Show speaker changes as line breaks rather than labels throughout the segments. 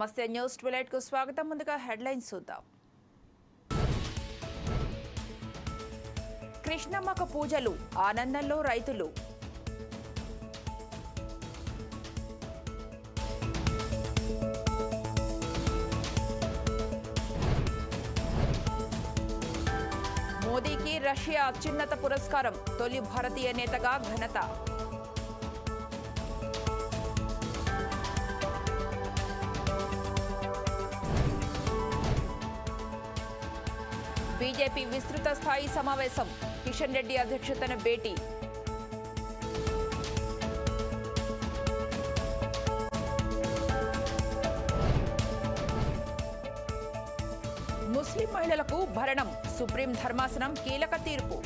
నమస్తే న్యూస్ ట్విలైట్కు స్వాగతం. ముందుగా హెడ్లైన్స్ చూద్దాం. కృష్ణమ్మక పూజలు ఆనందంలో రైతులు. మోదీకి రష్యా అత్యున్నత పురస్కారం తొలి భారతీయ నేతగా ఘనత. బీజేపీ విస్తృత స్థాయి సమావేశం. కిషన్ రెడ్డి అధ్యక్షతన భేటీ. ముస్లిం మహిళలకు భరణం. సుప్రీం ధర్మాసనం కీలక తీర్పు.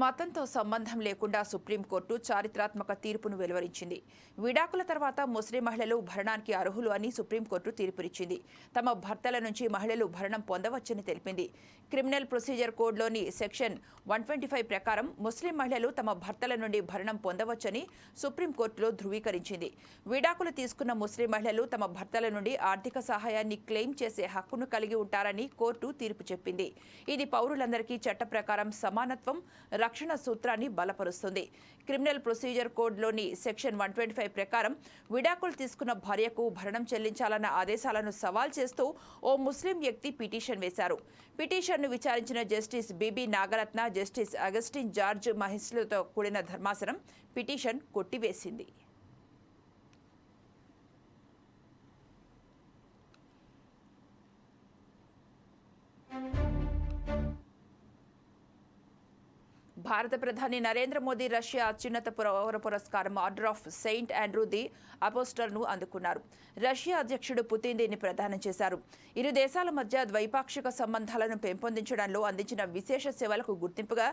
మతంతో సంబంధం లేకుండా సుప్రీంకోర్టు చారిత్రాత్మక తీర్పును వెలువరించింది. విడాకుల తర్వాత ముస్లిం మహిళలు భరణానికి అర్హులు అని సుప్రీంకోర్టు తీర్పునిచ్చింది. తమ భర్తల నుంచి మహిళలు భరణం పొందవచ్చని తెలిపింది. క్రిమినల్ ప్రొసీజర్ కోడ్లోని సెక్షన్ వన్ ట్వంటీ ఫైవ్ ప్రకారం ముస్లిం మహిళలు తమ భర్తల నుండి భరణం పొందవచ్చని సుప్రీంకోర్టులో ధృవీకరించింది. విడాకులు తీసుకున్న ముస్లిం మహిళలు తమ భర్తల నుండి ఆర్థిక సహాయాన్ని క్లెయిమ్ చేసే హక్కును కలిగి ఉంటారని కోర్టు తీర్పు చెప్పింది. ఇది పౌరులందరికీ చట్ట ప్రకారం సమానత్వం రక్షణ సూత్రాన్ని బలపరుస్తుంది. క్రిమినల్ ప్రొసీజర్ కోడ్లోని సెక్షన్ వన్ ట్వంటీ ఫైవ్ ప్రకారం విడాకులు తీసుకున్న భార్యకు భరణం చెల్లించాలన్న ఆదేశాలను సవాల్ చేస్తూ ఓ ముస్లిం వ్యక్తి పిటిషన్ వేశారు. పిటిషన్ను విచారించిన justice BB Nagarathna justice Augustine George మహిస్లతో కూడిన ధర్మాసనం పిటిషన్ కొట్టివేసింది. భారత ప్రధాని నరేంద్ర మోదీ రష్యా అత్యున్నత పౌర పురస్కారం order of saint Andrew the అపోస్టర్ను అందుకున్నారు. రష్యా అధ్యక్షుడు పుతిన్ దీన్ని ప్రదానం చేశారు. ఇరు దేశాల మధ్య ద్వైపాక్షిక సంబంధాలను పెంపొందించడంలో అందించిన విశేష సేవలకు గుర్తింపుగా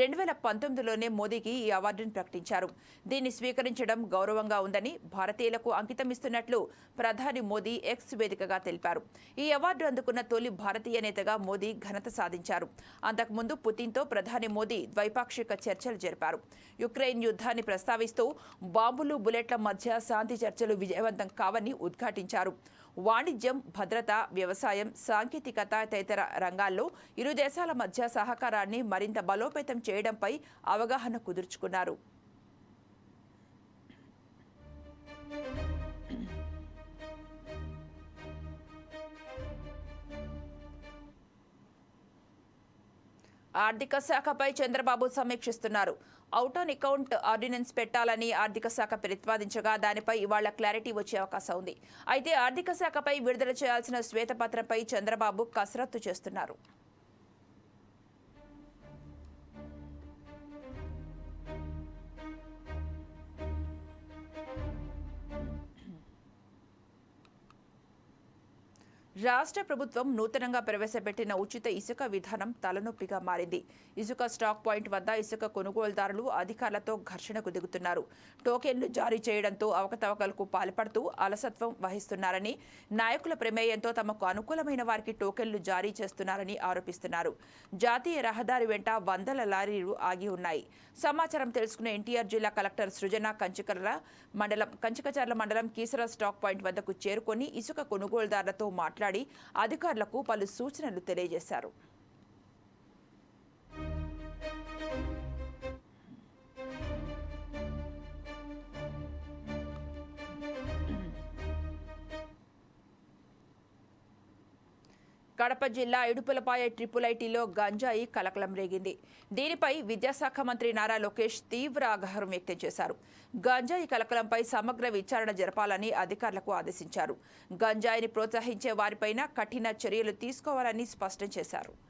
రెండు వేల పంతొమ్మిదిలోనే మోదీకి ఈ అవార్డును ప్రకటించారు. దీన్ని స్వీకరించడం గౌరవంగా ఉందని భారతీయులకు అంకితమిస్తున్నట్లు ప్రధాని మోదీ ఎక్స్ వేదికగా తెలిపారు. ఈ అవార్డు అందుకున్న తొలి భారతీయ నేతగా మోదీ ఘనత సాధించారు. అంతకుముందు పుతిన్తో ప్రధాని మోదీ ద్వైపాక్షిక చర్చలు జరిపారు. యుక్రెయిన్ యుద్ధాన్ని ప్రస్తావిస్తూ బాంబులు బుల్లెట్ల మధ్య శాంతి చర్చలు విజయవంతం కావని ఉద్ఘాటించారు. వాణిజ్యం భద్రత వ్యవసాయం సాంకేతికత తదితర రంగాల్లో ఇరు దేశాల మధ్య సహకారాన్ని మరింత బలోపేతం చేయడంపై అవగాహన కుదుర్చుకున్నారు. ఆర్థిక శాఖపై చంద్రబాబు సమీక్షిస్తున్నారు. అవుట్ ఆన్ అకౌంట్ ఆర్డినెన్స్ పెట్టాలని ఆర్థిక శాఖ ప్రతిపాదించగా దానిపై ఇవాళ క్లారిటీ వచ్చే అవకాశం ఉంది. అయితే ఆర్థిక శాఖపై విడుదల చేయాల్సిన శ్వేతపత్రంపై చంద్రబాబు కసరత్తు చేస్తున్నారు. రాష్ట్ర ప్రభుత్వం నూతనంగా ప్రవేశపెట్టిన ఉచిత ఇసుక విధానం తలనొప్పిగా మారింది. ఇసుక స్టాక్ పాయింట్ వద్ద ఇసుక కొనుగోలుదారులు అధికారులతో ఘర్షణకు దిగుతున్నారు. టోకెన్లు జారీ చేయడంతో అవకతవకలకు పాల్పడుతూ అలసత్వం వహిస్తున్నారని నాయకుల ప్రమేయంతో తమకు అనుకూలమైన వారికి టోకెన్లు జారీ చేస్తున్నారని ఆరోపిస్తున్నారు. జాతీయ రహదారి వెంట వందల లారీలు ఆగి ఉన్నాయి. సమాచారం తెలుసుకున్న ఎన్టీఆర్ జిల్లా కలెక్టర్ సృజన కంచికర్ల మండలం కంచికచర్ల మండలం కీసర స్టాక్ పాయింట్ వద్దకు చేరుకొని ఇసుక కొనుగోలుదారులతో మాట్లాడి అధికారులకు పలు సూచనలు తెలియజేశారు. కడప జిల్లా ఇడుపులపాయ ట్రిపుల్ ఐటీలో గంజాయి కలకలం రేగింది. దీనిపై విద్యాశాఖ మంత్రి నారా లోకేష్ తీవ్ర ఆగ్రహం వ్యక్తం చేశారు. గంజాయి కలకలంపై సమగ్ర విచారణ జరపాలని అధికారులకు ఆదేశించారు. గంజాయిని ప్రోత్సహించే వారిపైన కఠిన చర్యలు తీసుకోవాలని స్పష్టం చేశారు.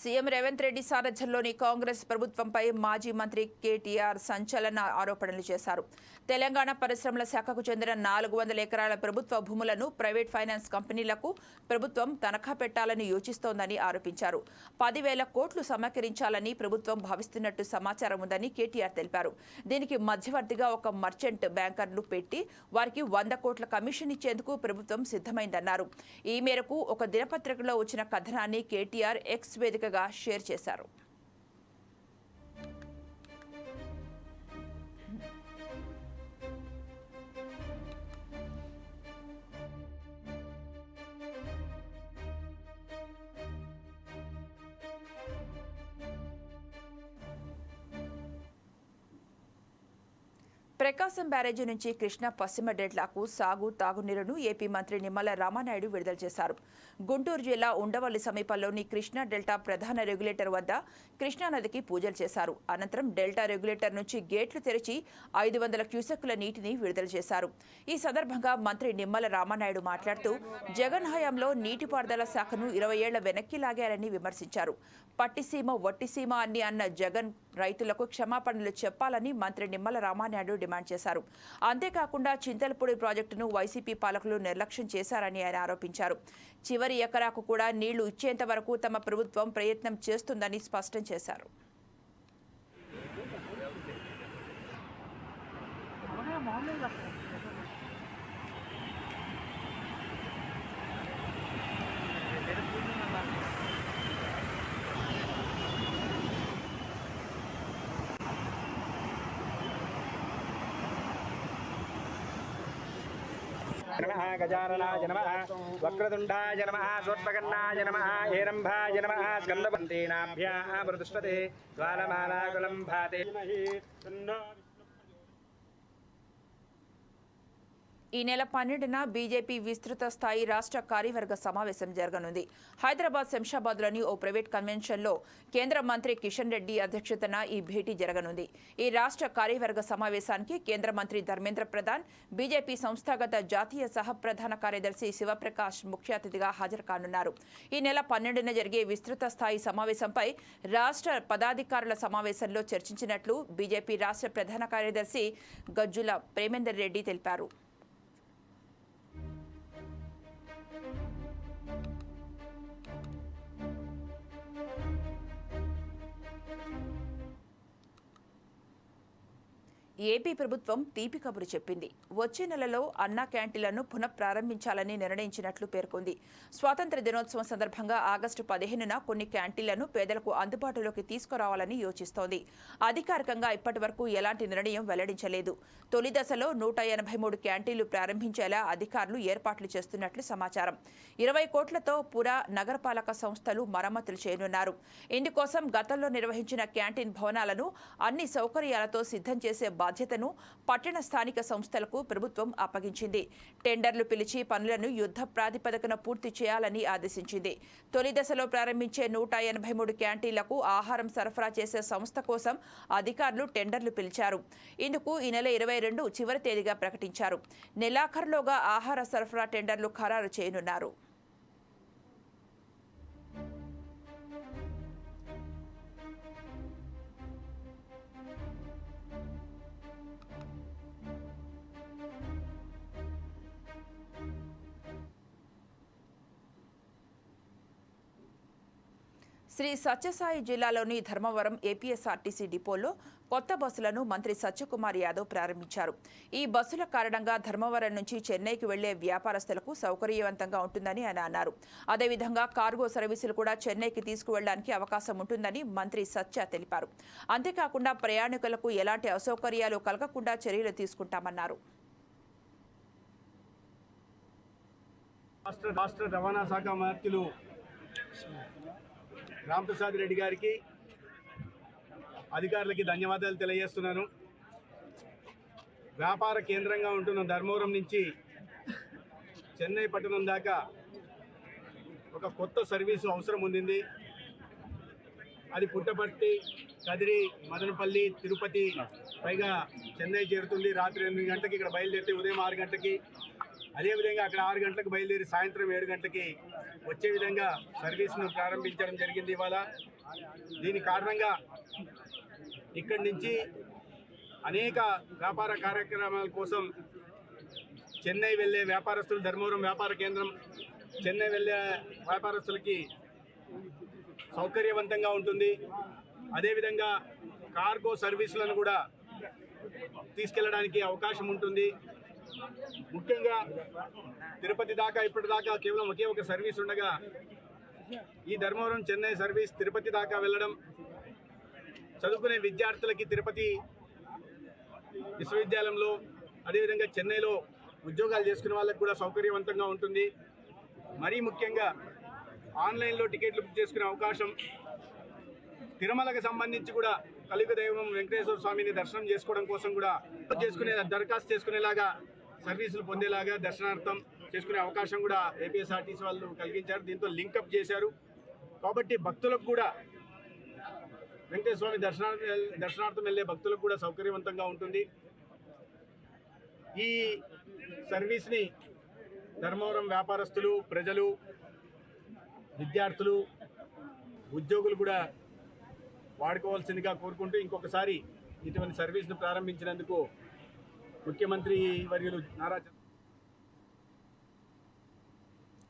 సీఎం రేవంత్ రెడ్డి సారథ్యంలోని కాంగ్రెస్ ప్రభుత్వంపై మాజీ మంత్రి కేటీఆర్ సంచలన ఆరోపణలు చేశారు. తెలంగాణ పరిశ్రమల శాఖకు చెందిన నాలుగు వందల ఎకరాల ప్రభుత్వ భూములను ప్రైవేట్ ఫైనాన్స్ కంపెనీలకు ప్రభుత్వం తనఖా పెట్టాలని యోచిస్తోందని ఆరోపించారు. పదివేల కోట్లు సమకరించాలని ప్రభుత్వం భావిస్తున్నట్టు సమాచారం ఉందని కేటీఆర్ తెలిపారు. దీనికి మధ్యవర్తిగా ఒక మర్చెంట్ బ్యాంకర్లు పెట్టి వారికి వంద కోట్ల కమిషన్ ఇచ్చేందుకు ప్రభుత్వం సిద్ధమైందన్నారు. ఈ మేరకు ఒక దినపత్రికలో వచ్చిన కథనాన్ని కేటీఆర్ ఎక్స్ వేదికగా షేర్ చేశారు ప్రకాశం బ్యారేజీ నుంచి కృష్ణా పశ్చిమ డెడ్లాకు సాగు తాగునీరును ఏపీ మంత్రి నిమ్మల రామానాయుడు విడుదల చేశారు. గుంటూరు జిల్లా ఉండవల్లి సమీపంలోని కృష్ణా డెల్టా ప్రధాన రెగ్యులేటర్ వద్ద కృష్ణానదికి పూజలు చేశారు. అనంతరం డెల్టా రెగ్యులేటర్ నుంచి గేట్లు తెరిచి ఐదు వందల క్యూసెక్కుల నీటిని విడుదల చేశారు. ఈ సందర్భంగా మంత్రి నిమ్మల రామానాయుడు మాట్లాడుతూ జగన్ హయాంలో నీటిపారుదల శాఖను ఇరవై ఏళ్ళ వెనక్కి లాగారని విమర్శించారు. పట్టిసీమ వట్టిసీమ అని అన్న జగన్ రైతులకు క్షమాపణలు చెప్పాలని మంత్రి నిమ్మల రామానాయుడు డిమాండ్ చేశారు. అంతేకాకుండా చింతలపూడి ప్రాజెక్టును వైసీపీ పాలకులు నిర్లక్ష్యం చేశారని ఆయన ఆరోపించారు. చివరి ఎకరాకు కూడా నీళ్ళు ఇచ్చేంత వరకు తమ ప్రభుత్వం ప్రయత్నం చేస్తుందని స్పష్టం చేశారు.
नमः गजाननाय नमः वक्रतुण्डाय नमः स्वत्पकन्नाय नमः हेरम्भाय नमः स्कन्दवन्तेनाभ्याः मृदुष्पते ज्वालमालाकुलं भाते
ఈ నెల పన్నెండున బీజేపీ విస్తృత స్థాయి రాష్ట్ర కార్యవర్గ సమావేశం జరగనుంది. హైదరాబాద్ శంషాబాద్లోని ఓ ప్రైవేట్ కన్వెన్షన్లో కేంద్ర మంత్రి కిషన్ రెడ్డి అధ్యక్షతన ఈ భేటీ జరగనుంది. ఈ రాష్ట్ర కార్యవర్గ సమావేశానికి కేంద్ర మంత్రి ధర్మేంద్ర ప్రధాన్ బీజేపీ సంస్థాగత జాతీయ సహ ప్రధాన కార్యదర్శి శివప్రకాష్ ముఖ్య అతిథిగా హాజరు కానున్నారు. ఈ నెల పన్నెండున జరిగే విస్తృత స్థాయి సమావేశంపై రాష్ట్ర పదాధికారుల సమావేశంలో చర్చించినట్లు బీజేపీ రాష్ట్ర ప్రధాన కార్యదర్శి గజ్జుల ప్రేమేందర్ రెడ్డి తెలిపారు. ఏపీ ప్రభుత్వం తీపి కబురు చెప్పింది. వచ్చే నెలలో అన్నా క్యాంటీన్లను పునఃప్రారంభించాలని నిర్ణయించినట్లు పేర్కొంది. స్వాతంత్ర దినోత్సవం సందర్భంగా ఆగస్టు పదిహేనున కొన్ని క్యాంటీన్లను పేదలకు అందుబాటులోకి తీసుకురావాలని యోచిస్తోంది. అధికారికంగా ఇప్పటి వరకు ఎలాంటి నిర్ణయం వెల్లడించలేదు. తొలి దశలో నూట ఎనభై మూడు క్యాంటీన్లు ప్రారంభించేలా అధికారులు ఏర్పాట్లు చేస్తున్నట్లు సమాచారం. ఇరవై కోట్లతో పుర నగరపాలక సంస్థలు మరమ్మతులు చేయనున్నారు. ఇందుకోసం గతంలో నిర్వహించిన క్యాంటీన్ భవనాలను అన్ని సౌకర్యాలతో సిద్ధం చేసే బాధ్యతను పట్టణ స్థానిక సంస్థలకు ప్రభుత్వం అప్పగించింది. టెండర్లు పిలిచి పనులను యుద్ధ ప్రాతిపదికన పూర్తి చేయాలని ఆదేశించింది. తొలి దశలో ప్రారంభించే నూట ఎనభై మూడు క్యాంటీన్లకు ఆహారం సరఫరా చేసే సంస్థ కోసం అధికారులు టెండర్లు పిలిచారు. ఇందుకు ఈ నెల ఇరవై రెండు చివరి తేదీగా ప్రకటించారు. నెలాఖరులోగా ఆహార సరఫరా టెండర్లు ఖరారు చేయనున్నారు. శ్రీ సత్యసాయి జిల్లాలోని ధర్మవరం ఏపీఎస్ఆర్టీసీ డిపోలో కొత్త బస్సులను మంత్రి సత్యకుమార్ యాదవ్ ప్రారంభించారు. ఈ బస్సుల కారణంగా ధర్మవరం నుంచి చెన్నైకి వెళ్ళే వ్యాపారస్తులకు సౌకర్యవంతంగా ఉంటుందని ఆయన అన్నారు. అదేవిధంగా కార్గో సర్వీసులు కూడా చెన్నైకి తీసుకువెళ్ళడానికి అవకాశం ఉంటుందని మంత్రి సత్య తెలిపారు. అంతేకాకుండా ప్రయాణికులకు ఎలాంటి అసౌకర్యాలు కలగకుండా చర్యలు తీసుకుంటామన్నారు.
రాష్ట్ర రవాణా శాఖ మంత్రులు రాంప్రసాద్ రెడ్డి గారికి అధికారులకి ధన్యవాదాలు తెలియజేస్తున్నాను. వ్యాపార కేంద్రంగా ఉంటున్న ధర్మవరం నుంచి చెన్నై పట్టణం దాకా ఒక కొత్త సర్వీసు అవసరం ఉండింది. అది పుట్టపర్తి కదిరి మదనపల్లి తిరుపతి పైగా చెన్నై చేరుతుంది. రాత్రి ఎనిమిది గంటకి ఇక్కడ బయలుదేరితే ఉదయం ఆరు గంటకి అదేవిధంగా అక్కడ ఆరు గంటలకు బయలుదేరి సాయంత్రం ఏడు గంటలకి వచ్చే విధంగా సర్వీస్ను ప్రారంభించడం జరిగింది ఇవాళ. దీని కారణంగా ఇక్కడి నుంచి అనేక వ్యాపార కార్యక్రమాల కోసం చెన్నై వెళ్ళే వ్యాపారస్తులు ధర్మవరం వ్యాపార కేంద్రం చెన్నై వెళ్ళే వ్యాపారస్తులకి సౌకర్యవంతంగా ఉంటుంది. అదేవిధంగా కార్గో సర్వీసులను కూడా తీసుకెళ్ళడానికి అవకాశం ఉంటుంది. ముఖ్యంగా తిరుపతి దాకా ఇప్పటిదాకా కేవలం ఒకే ఒక సర్వీస్ ఉండగా ఈ ధర్మవరం చెన్నై సర్వీస్ తిరుపతి దాకా వెళ్ళడం చదువుకునే విద్యార్థులకి తిరుపతి విశ్వవిద్యాలయంలో అదేవిధంగా చెన్నైలో ఉద్యోగాలు చేసుకునే వాళ్ళకి కూడా సౌకర్యవంతంగా ఉంటుంది. మరీ ముఖ్యంగా ఆన్లైన్లో టికెట్లు బుక్ చేసుకునే అవకాశం తిరుమలకు సంబంధించి కూడా కలియుగ దైవం వెంకటేశ్వర స్వామిని దర్శనం చేసుకోవడం కోసం కూడా చేసుకునే దరఖాస్తు చేసుకునేలాగా సర్వీసులు పొందేలాగా దర్శనార్థం చేసుకునే అవకాశం కూడా ఏపీఎస్ఆర్టీసీ వాళ్ళు కలిగించారు. దీంతో లింకప్ చేశారు. కాబట్టి భక్తులకు కూడా వెంకటేశ్వర స్వామి దర్శనార్థం దర్శనార్థం వెళ్ళే భక్తులకు కూడా సౌకర్యవంతంగా ఉంటుంది. ఈ సర్వీస్ని ధర్మవరం వ్యాపారస్తులు ప్రజలు విద్యార్థులు ఉద్యోగులు కూడా వాడుకోవాల్సిందిగా కోరుకుంటూ ఇంకొకసారి ఇటువంటి సర్వీస్ను ప్రారంభించినందుకు ముఖ్యమంత్రి వర్యులు నారా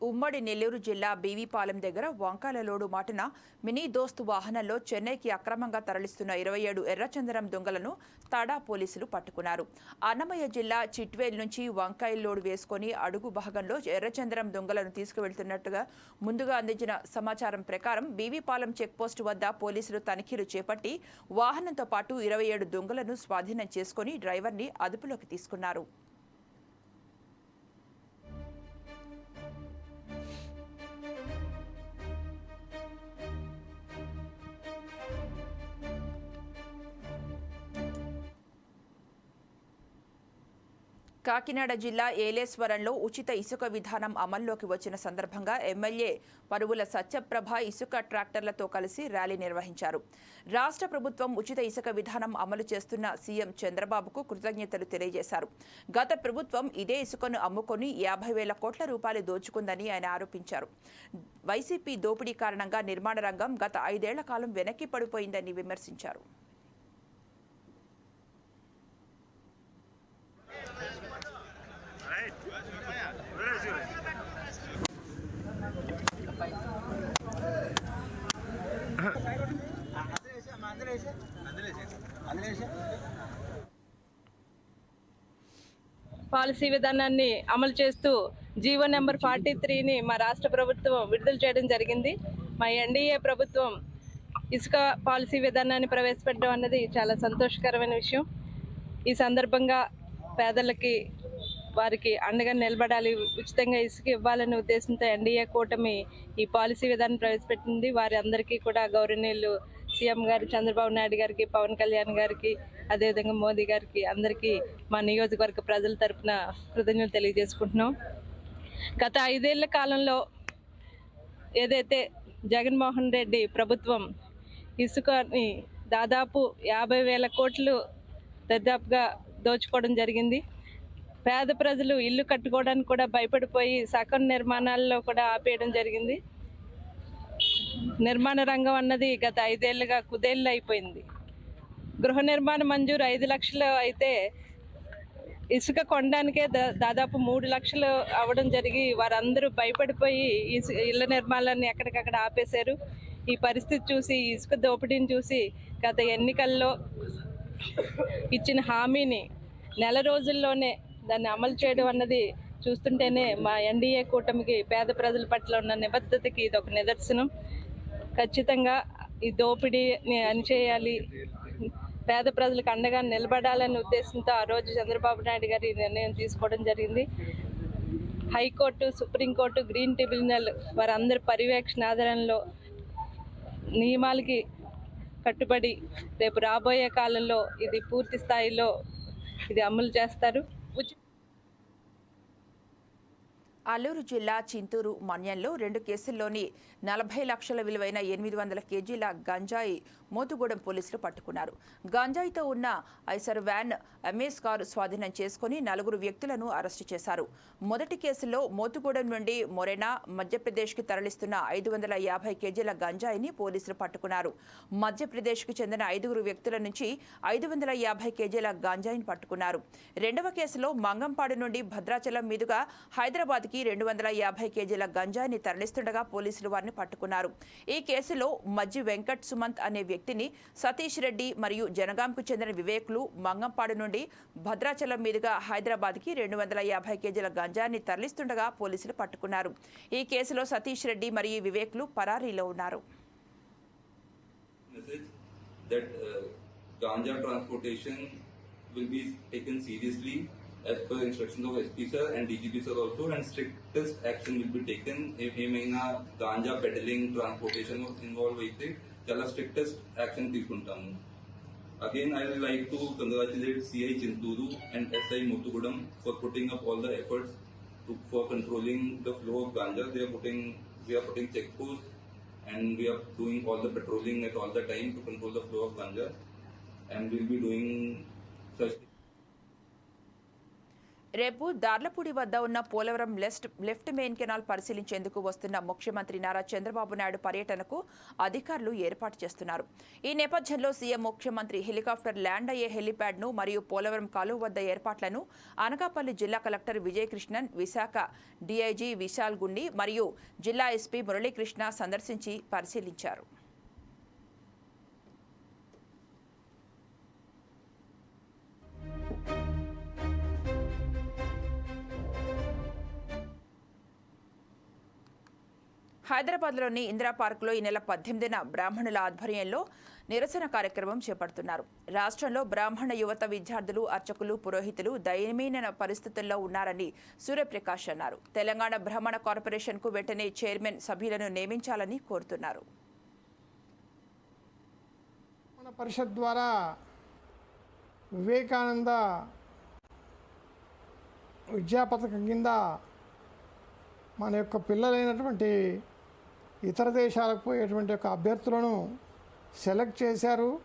ఉమ్మడి నెల్లూరు జిల్లా బీవీపాలెం దగ్గర వంకాయలలోడు మాటున మినీ దోస్తు వాహనంలో చెన్నైకి అక్రమంగా తరలిస్తున్న ఇరవై ఏడు ఎర్రచందనం దొంగలను తడా పోలీసులు పట్టుకున్నారు. అన్నమయ్య జిల్లా చిట్వేల్ నుంచి వంకాయ లోడు వేసుకొని అడుగు భాగంలో ఎర్రచందనం దొంగలను తీసుకువెళ్తున్నట్టుగా ముందుగా అందించిన సమాచారం ప్రకారం బీవీపాలెం చెక్పోస్టు వద్ద పోలీసులు తనిఖీలు చేపట్టి వాహనంతో పాటు ఇరవై ఏడు దొంగలను స్వాధీనం చేసుకుని డ్రైవర్ని అదుపులోకి తీసుకున్నారు. కాకినాడ జిల్లా ఏలేశ్వరంలో ఉచిత ఇసుక విధానం అమల్లోకి వచ్చిన సందర్భంగా ఎమ్మెల్యే పరువుల సత్యప్రభ ఇసుక ట్రాక్టర్లతో కలిసి ర్యాలీ నిర్వహించారు. రాష్ట్ర ప్రభుత్వం ఉచిత ఇసుక విధానం అమలు చేస్తున్న సీఎం చంద్రబాబుకు కృతజ్ఞతలు తెలియజేశారు. గత ప్రభుత్వం ఇదే ఇసుకను అమ్ముకొని యాభై వేల కోట్ల రూపాయలు దోచుకుందని ఆయన ఆరోపించారు. వైసీపీ దోపిడీ కారణంగా నిర్మాణ రంగం గత ఐదేళ్ళ కాలం వెనక్కి పడిపోయిందని విమర్శించారు.
పాలసీ విధానాన్ని అమలు చేస్తూ జీవో నెంబర్ ఫార్టీ త్రీని మా రాష్ట్ర ప్రభుత్వం విడుదల చేయడం జరిగింది. మా ఎన్డీఏ ప్రభుత్వం ఇసుక పాలసీ విధానాన్ని ప్రవేశపెట్టడం అన్నది చాలా సంతోషకరమైన విషయం. ఈ సందర్భంగా పేదలకి వారికి అండగా నిలబడాలి ఉచితంగా ఇసుక ఇవ్వాలనే ఉద్దేశంతో ఎన్డీఏ కూటమి ఈ పాలసీ విధానం ప్రవేశపెట్టింది. వారి అందరికీ కూడా గౌరవనీయులు సీఎం గారు చంద్రబాబు నాయుడు గారికి పవన్ కళ్యాణ్ గారికి అదేవిధంగా మోదీ గారికి అందరికీ మా నియోజకవర్గ ప్రజల తరపున కృతజ్ఞతలు తెలియజేసుకుంటున్నాం. గత ఐదేళ్ళ కాలంలో ఏదైతే జగన్మోహన్ రెడ్డి ప్రభుత్వం ఇసుకని దాదాపు యాభై వేల కోట్లు దాదాపుగా దోచుకోవడం జరిగింది. పేద ప్రజలు ఇల్లు కట్టుకోవడానికి కూడా భయపడిపోయి సకం నిర్మాణాల్లో కూడా ఆపేయడం జరిగింది. నిర్మాణ రంగం అన్నది గత ఐదేళ్ళుగా కుదేళ్ళు అయిపోయింది. గృహ నిర్మాణ మంజూరు ఐదు లక్షలు అయితే ఇసుక కొనడానికే దా- దాదాపు మూడు లక్షలు అవ్వడం జరిగి వారందరూ భయపడిపోయి ఇసుక ఇళ్ళ నిర్మాణాన్ని ఎక్కడికక్కడ ఆపేశారు. ఈ పరిస్థితి చూసి ఇసుక దోపిడీని చూసి గత ఎన్నికల్లో ఇచ్చిన హామీని నెల రోజుల్లోనే దాన్ని అమలు చేయడం అన్నది చూస్తుంటేనే మా ఎన్డీఏ కూటమికి పేద ప్రజల పట్ల ఉన్న నిబద్ధతకి ఇది ఒక నిదర్శనం. ఖచ్చితంగా ఈ దోపిడీని అణిచేయాలి. పేద ప్రజలకు అండగా నిలబడాలనే ఉద్దేశంతో ఆ రోజు చంద్రబాబు నాయుడు గారు ఈ నిర్ణయం తీసుకోవడం జరిగింది. హైకోర్టు సుప్రీంకోర్టు గ్రీన్ ట్రిబ్యునల్ వారందరి పర్యవేక్షణ ఆధారంలో నియమాలకి కట్టుబడి రేపు రాబోయే కాలంలో ఇది పూర్తి స్థాయిలో ఇది అమలు చేస్తారు. ఉచి-
అల్లూరు జిల్లా చింతూరు మన్యంలో రెండు కేసుల్లోని నలభై లక్షల విలువైన ఎనిమిది వందల కేజీల గంజాయి మోతుగూడెం పోలీసులు పట్టుకున్నారు. గంజాయితో ఉన్న ఐసర్ వ్యాన్ ఎంఎస్ కారు స్వాధీనం చేసుకుని నలుగురు వ్యక్తులను అరెస్టు చేశారు. మొదటి కేసులో మోతుగూడెం నుండి మొరెనా మధ్యప్రదేశ్కి తరలిస్తున్న ఐదు వందల యాభై కేజీల గంజాయిని పోలీసులు పట్టుకున్నారు. మధ్యప్రదేశ్కు చెందిన ఐదుగురు వ్యక్తుల నుంచి ఐదు వందల యాభై కేజీల గంజాయిని పట్టుకున్నారు. రెండవ కేసులో మంగంపాడు నుండి భద్రాచలం మీదుగా హైదరాబాద్కి రెండు వందల యాభై కేజీల గంజాయిని తరలిస్తుండగా పోలీసులు వారిని పట్టుకున్నారు. ఈ కేసులో మజ్జి వెంకట్ సుమంత్ అనే వ్యక్తిని సతీష్ రెడ్డి మరియు జనగాంకు చెందిన వివేక్లు మంగంపాడు నుండి భద్రాచలం మీదుగా హైదరాబాద్కి రెండు వందల యాభై కేజీల గంజాయిని తరలిస్తుండగా పోలీసులు పట్టుకున్నారు. ఈ కేసులో సతీష్ రెడ్డి మరియు వివేక్లు పరారీలో ఉన్నారు.
That uh, ganja transportation will be taken seriously. as per instructions of SP sir and DGP sir also and strictest action will be taken if ఏమైనా గాంజా పెడలింగ్ ట్రాన్స్పోర్టేషన్ ఇన్వాల్వ్ అయితే చాలా స్ట్రిక్టెస్ట్ యాక్షన్ తీసుకుంటాము again I would like to congratulate CI Chinturu and SI Mutugudam for putting up all the efforts to, for controlling the flow of ganja. They are putting, we are putting check posts and we are doing all the patrolling at all the time to control the flow of ganja. And we'll be doing such
రేపు దార్లపూడి వద్ద ఉన్న Polavaram left left main canal పరిశీలించేందుకు వస్తున్న ముఖ్యమంత్రి నారా చంద్రబాబు నాయుడు పర్యటనకు అధికారులు ఏర్పాటు చేస్తున్నారు. ఈ నేపథ్యంలో సీఎం ముఖ్యమంత్రి హెలికాప్టర్ ల్యాండ్ అయ్యే హెలిప్యాడ్ను మరియు పోలవరం కాలువ వద్ద ఏర్పాట్లను అనకాపల్లి జిల్లా కలెక్టర్ విజయకృష్ణన్ విశాఖ డీఐజీ విశాల్ గుండి మరియు జిల్లా ఎస్పీ మురళీకృష్ణ సందర్శించి పరిశీలించారు. హైదరాబాద్లోని ఇందిరా పార్కులో ఈ నెల పద్దెనిమిదిన బ్రాహ్మణుల ఆధ్వర్యంలో నిరసన కార్యక్రమం చేపడుతున్నారు. రాష్ట్రంలో బ్రాహ్మణ యువత విద్యార్థులు అర్చకులు పురోహితులు దయనీయమైన పరిస్థితుల్లో ఉన్నారని సూర్యప్రకాష్ అన్నారు. తెలంగాణ బ్రాహ్మణ కార్పొరేషన్కు వెంటనే చైర్మన్ సభ్యులను నియమించాలని కోరుతున్నారు.
మన పరిషత్ ద్వారా వివేకానంద విద్యాపథకం కింద మన యొక్క పిల్లలైనటువంటి ఇతర దేశాలకు పోయేటువంటి యొక్క అభ్యర్థులను సెలెక్ట్ చేశారు.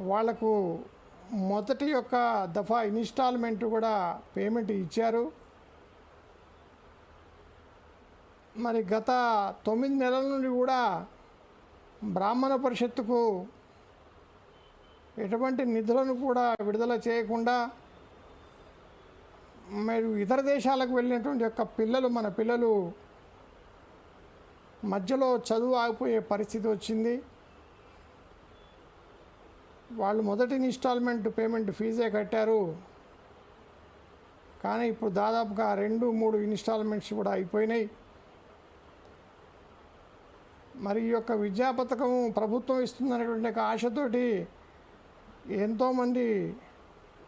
వాళ్ళకు మొదటి యొక్క దఫా ఇన్స్టాల్మెంట్ కూడా పేమెంట్ ఇచ్చారు. మరి గత తొమ్మిది నెలల నుండి కూడా బ్రాహ్మణ పరిషత్తుకు ఎటువంటి నిధులను కూడా విడుదల చేయకుండా మరి ఇతర దేశాలకు వెళ్ళినటువంటి యొక్క పిల్లలు మన పిల్లలు మధ్యలో చదువు ఆగిపోయే పరిస్థితి వచ్చింది. వాళ్ళు మొదటి ఇన్స్టాల్మెంట్ పేమెంట్ ఫీజే కట్టారు. కానీ ఇప్పుడు దాదాపుగా రెండు మూడు ఇన్స్టాల్మెంట్స్ కూడా అయిపోయినాయి. మరి ఈ యొక్క విద్యా పథకం ప్రభుత్వం ఇస్తుందనేటువంటి ఒక ఆశతోటి ఎంతోమంది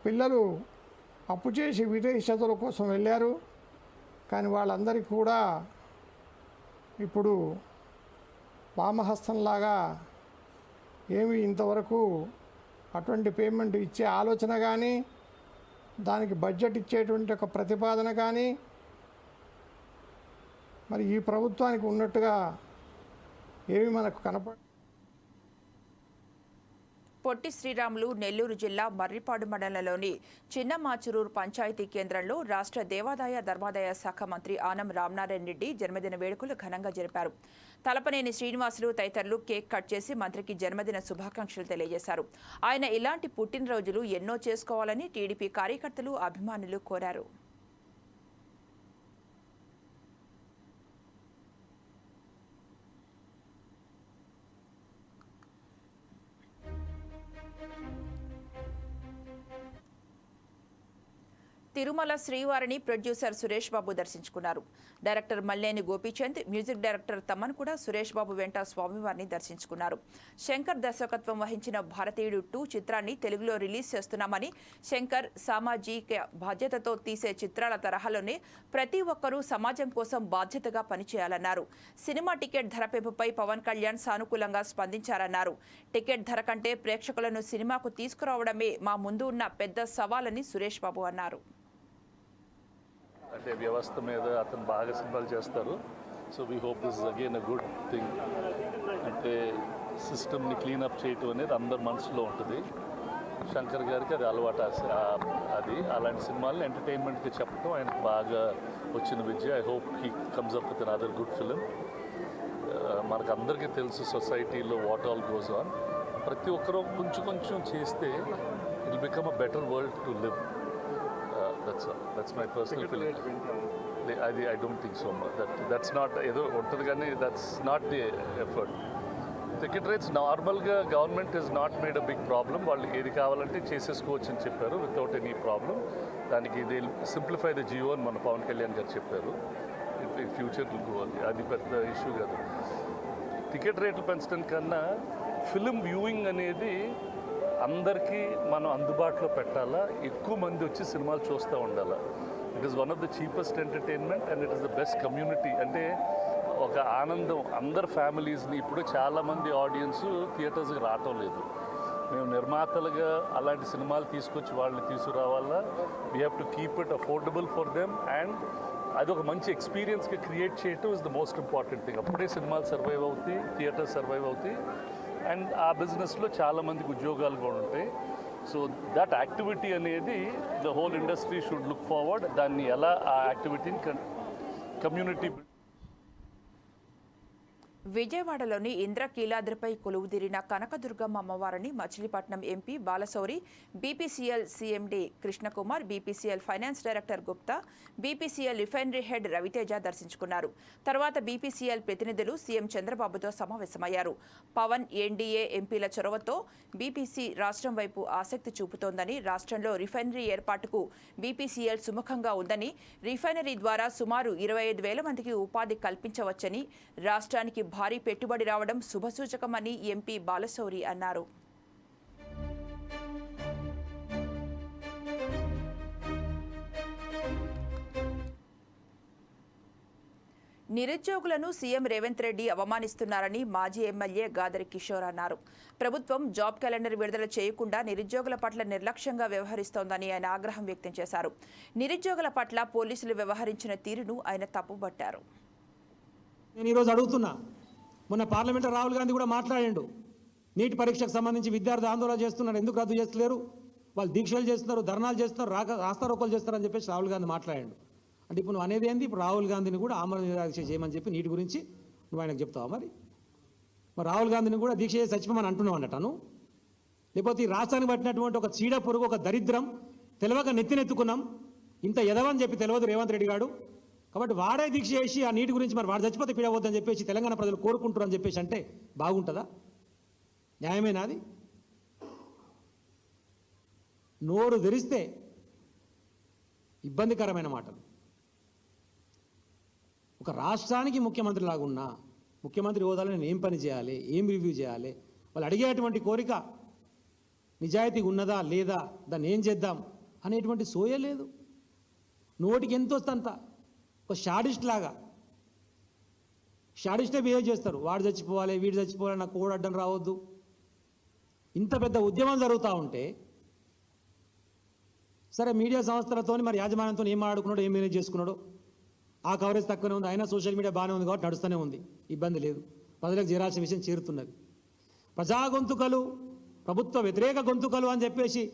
పిల్లలు అప్పు చేసి విదేశీ చదువుల కోసం వెళ్ళారు. కానీ వాళ్ళందరికీ కూడా ఇప్పుడు వామహస్తంలాగా ఏమి ఇంతవరకు అటువంటి పేమెంట్ ఇచ్చే ఆలోచన కానీ దానికి బడ్జెట్ ఇచ్చేటువంటి ఒక ప్రతిపాదన కానీ మరి ఈ ప్రభుత్వానికి ఉన్నట్టుగా ఏమి మనకు కనపడ
పొట్టి శ్రీరాములు నెల్లూరు జిల్లా మర్రిపాడు మండలంలోని చిన్నమాచురూరు పంచాయతీ కేంద్రంలో రాష్ట్ర దేవాదాయ ధర్మాదాయ శాఖ మంత్రి ఆనం రామనారాయణ రెడ్డి జన్మదిన వేడుకలు ఘనంగా జరిపారు. తలపనేని శ్రీనివాసులు తదితరులు కేక్ కట్ చేసి మంత్రికి జన్మదిన శుభాకాంక్షలు తెలియజేశారు. ఆయన ఇలాంటి పుట్టినరోజులు ఎన్నో చేసుకోవాలని టీడీపీ కార్యకర్తలు అభిమానులు కోరారు. తిరుమల శ్రీవారిని ప్రొడ్యూసర్ సురేష్ బాబు దర్శించుకున్నారు. Director Malineni Gopichand music director Thaman కూడా సురేష్ బాబు వెంట స్వామివారిని దర్శించుకున్నారు. శంకర్ దర్శకత్వం వహించిన భారతీయుడు టూ చిత్రాన్ని తెలుగులో రిలీజ్ చేస్తున్నామని శంకర్ సామాజిక బాధ్యతతో తీసే చిత్రాల తరహాలోనే ప్రతి ఒక్కరూ సమాజం కోసం బాధ్యతగా పనిచేయాలన్నారు. సినిమా టికెట్ ధర పెంపుపై పవన్ కళ్యాణ్ సానుకూలంగా స్పందించారన్నారు. టికెట్ ధర కంటే ప్రేక్షకులను సినిమాకు తీసుకురావడమే మా ముందు ఉన్న పెద్ద సవాలని సురేష్ బాబు అన్నారు.
అంటే వ్యవస్థ మీద అతను బాగా సినిమాలు చేస్తారు. So we hope this is again a good thing అంటే సిస్టమ్ని క్లీనప్ చేయటం అనేది అందరి మనసులో ఉంటుంది. శంకర్ గారికి అది అలవాటు అది. అలాంటి సినిమాలను ఎంటర్టైన్మెంట్కి చెప్పడం ఆయనకు బాగా వచ్చిన విద్య. I hope he comes up with other good film మనకు అందరికీ తెలుసు సొసైటీలో వాట్ ఆల్ గోజ్ ఆన్ ప్రతి ఒక్కరూ కొంచెం కొంచెం చేస్తే it become a better world to live that's that's my personal feeling అది I don't think so that that's not ఏదో ఉంటుంది కానీ that's not the effort ticket rates నార్మల్గా government is not made a big problem వాళ్ళు ఏది కావాలంటే చేసేసుకోవచ్చు అని చెప్పారు వితౌట్ ఎనీ ప్రాబ్లం దానికి ఇది సింప్లిఫై ద జియో అని మన పవన్ కళ్యాణ్ గారు చెప్పారు. ఫ్యూచర్ అది పెద్ద ఇష్యూ కాదు. టికెట్ రేట్లు పెంచడం కన్నా ఫిలిం వ్యూయింగ్ అనేది అందరికీ మనం అందుబాటులో పెట్టాలా? ఎక్కువ మంది వచ్చి సినిమాలు చూస్తూ ఉండాలా? It is one of the cheapest entertainment and it is the best community అంటే ఒక ఆనందం. అందరు ఫ్యామిలీస్ని ఇప్పుడు చాలామంది ఆడియన్స్ థియేటర్స్కి రావటం లేదు. మేము నిర్మాతలుగా అలాంటి సినిమాలు తీసుకొచ్చి వాళ్ళని తీసుకురావాలా? We have to keep it affordable for them and అది ఒక మంచి ఎక్స్పీరియన్స్గా క్రియేట్ చేయటం is the most important thing అప్పుడే సినిమాలు సర్వైవ్ అవుతాయి థియేటర్ సర్వైవ్ అవుతాయి. అండ్ ఆ బిజినెస్లో చాలామందికి ఉద్యోగాలు కూడా ఉంటాయి. సో దట్ యాక్టివిటీ అనేది the whole industry should look forward దాన్ని ఎలా ఆ యాక్టివిటీని కమ్యూనిటీ
విజయవాడలోని ఇంద్రకీలాద్రిపై కొలువుదీరిన కనకదుర్గమ్మ అమ్మవారిని Machilipatnam MP Balashowry BPCL CMD Krishnakumar BPCL finance director Gupta BPCL refinery head Raviteja దర్శించుకున్నారు. తర్వాత బీపీసీఎల్ ప్రతినిధులు సీఎం చంద్రబాబుతో సమావేశమయ్యారు. పవన్ ఎన్డీఏ ఎంపీల చొరవతో బీపీసీ రాష్ట్రం వైపు ఆసక్తి చూపుతోందని రాష్ట్రంలో రిఫైనరీ ఏర్పాటుకు బీపీసీఎల్ సుముఖంగా ఉందని రిఫైనరీ ద్వారా సుమారు ఇరవై ఐదు వేల మందికి ఉపాధి కల్పించవచ్చని రాష్ట్రానికి భారీ పెట్టుబడి రావడం శుభసూచకమని ఎంపీ బాలశౌరి అన్నారు. నిరుద్యోగులను సీఎం రేవంత్ రెడ్డి అవమానిస్తున్నారని మాజీ ఎమ్మెల్యే గాదరి కిషోర్ అన్నారు. ప్రభుత్వం జాబ్ క్యాలెండర్ విడుదల చేయకుండా నిరుద్యోగుల పట్ల నిర్లక్ష్యంగా వ్యవహరిస్తోందని ఆయన ఆగ్రహం వ్యక్తం చేశారు. నిరుద్యోగుల పట్ల పోలీసులు వ్యవహరించిన తీరును ఆయన తప్పుబట్టారు.
నేను ఈరోజు అడుగుతున్నా మొన్న పార్లమెంటర్ రాహుల్ గాంధీ కూడా మాట్లాడాడు. నీటి పరీక్షకు సంబంధించి విద్యార్థి ఆందోళన చేస్తున్నారు. ఎందుకు రద్దు చేస్తలేరు? వాళ్ళు దీక్షలు చేస్తున్నారు ధర్నాలు చేస్తున్నారు రాక రాస్తారోకలు చేస్తారని చెప్పేసి రాహుల్ గాంధీ మాట్లాడాడు. అంటే ఇప్పుడు నువ్వు అనేది ఏంది? ఇప్పుడు రాహుల్ గాంధీని కూడా ఆమరణ నిరాక్ష చేయమని చెప్పి నీటి గురించి నువ్వు ఆయనకు చెప్తావా మరి? మరి రాహుల్ గాంధీని కూడా దీక్ష చేసి చచ్చిపోమని అంటున్నావు అన్నట్టు లేకపోతే ఈ రాష్ట్రానికి పట్టినటువంటి ఒక చీడ పురుగు ఒక దరిద్రం తెలవక నెత్తినెత్తుకున్నాం. ఇంత ఎదవని చెప్పి తెలియదు రేవంత్ రెడ్డి గారు. కాబట్టి వాడే దీక్ష చేసి ఆ నీటి గురించి మరి వాడు చచ్చిపోతే పీడవద్దని చెప్పేసి తెలంగాణ ప్రజలు కోరుకుంటారని చెప్పేసి అంటే బాగుంటుందా? న్యాయమేనా అది? నోరు తెరిస్తే ఇబ్బందికరమైన మాటలు. ఒక రాష్ట్రానికి ముఖ్యమంత్రి లాగున్నా ముఖ్యమంత్రి హోదాలో నేను ఏం పని చేయాలి ఏం రివ్యూ చేయాలి వాళ్ళు అడిగేటువంటి కోరిక నిజాయితీ ఉన్నదా లేదా దాన్ని ఏం చేద్దాం అనేటువంటి సోయే లేదు. నోటికి ఎంత వస్తంత? ఒక షాడిస్ట్ లాగా. షాడిస్టే బిహేవ్ చేస్తారు. వాడు చచ్చిపోవాలి వీడు చచ్చిపోవాలి నాకు కూడా అడ్డం రావద్దు. ఇంత పెద్ద ఉద్యమం జరుగుతూ ఉంటే సరే మీడియా సంస్థలతో మరి యాజమాన్యంతో ఏం ఆడుకున్నాడు ఏం మేనేజ్ చేసుకున్నాడో? ఆ కవరేజ్ తక్కువనే ఉంది. అయినా సోషల్ మీడియా బాగానే ఉంది కాబట్టి నడుస్తూనే ఉంది. ఇబ్బంది లేదు. ప్రజలకు చేరాల్సిన విషయం చేరుతున్నది. ప్రజా గొంతుకలు ప్రభుత్వ వ్యతిరేక గొంతుకలు అని చెప్పేసి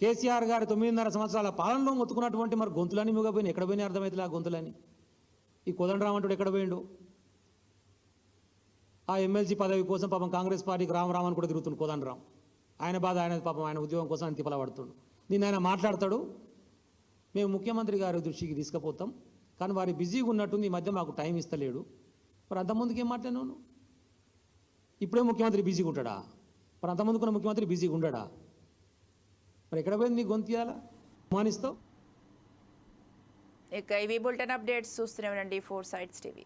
కేసీఆర్ గారి తొమ్మిదిన్నర సంవత్సరాల పాలనలో మొత్తుకున్నటువంటి మరి గొంతులని మిగపోయినాయి. ఎక్కడ పోయినాయి అర్థమవుతుంది ఆ గొంతులని? ఈ కోదండరామ్ అంటుడు ఎక్కడ పోయిండు? ఆ ఎమ్మెల్సీ పదవి కోసం పాపం కాంగ్రెస్ పార్టీకి రామరామ్ అని కూడా తిరుగుతుంది కోదండరామ్ ఆయన బాధ ఆయన పాపం ఆయన ఉద్యోగం కోసం ఆయన తిప్పల పడుతుండు దీన్ని ఆయన మాట్లాడతాడు. మేము ముఖ్యమంత్రి గారి దృష్టికి తీసుకుపోతాం. కానీ వారి బిజీగా ఉన్నట్టుంది ఈ మధ్య మాకు టైం ఇస్తలేడు. మరి అంతకుముందుకు ఏం మాట్లాడినాను నువ్వు? ఇప్పుడే ముఖ్యమంత్రి బిజీగా ఉంటాడా? మరి అంతకుముందుకున్న ముఖ్యమంత్రి బిజీగా ఉండడా? మరి ఎక్కడ పోయింది నీ గొంతు ఇవ్వాలా మానిస్తావు
ఇక ఇవి బులెటిన్ అప్డేట్స్ చూస్తూనే ఉండండి ఫోర్ సైడ్స్ టీవీ.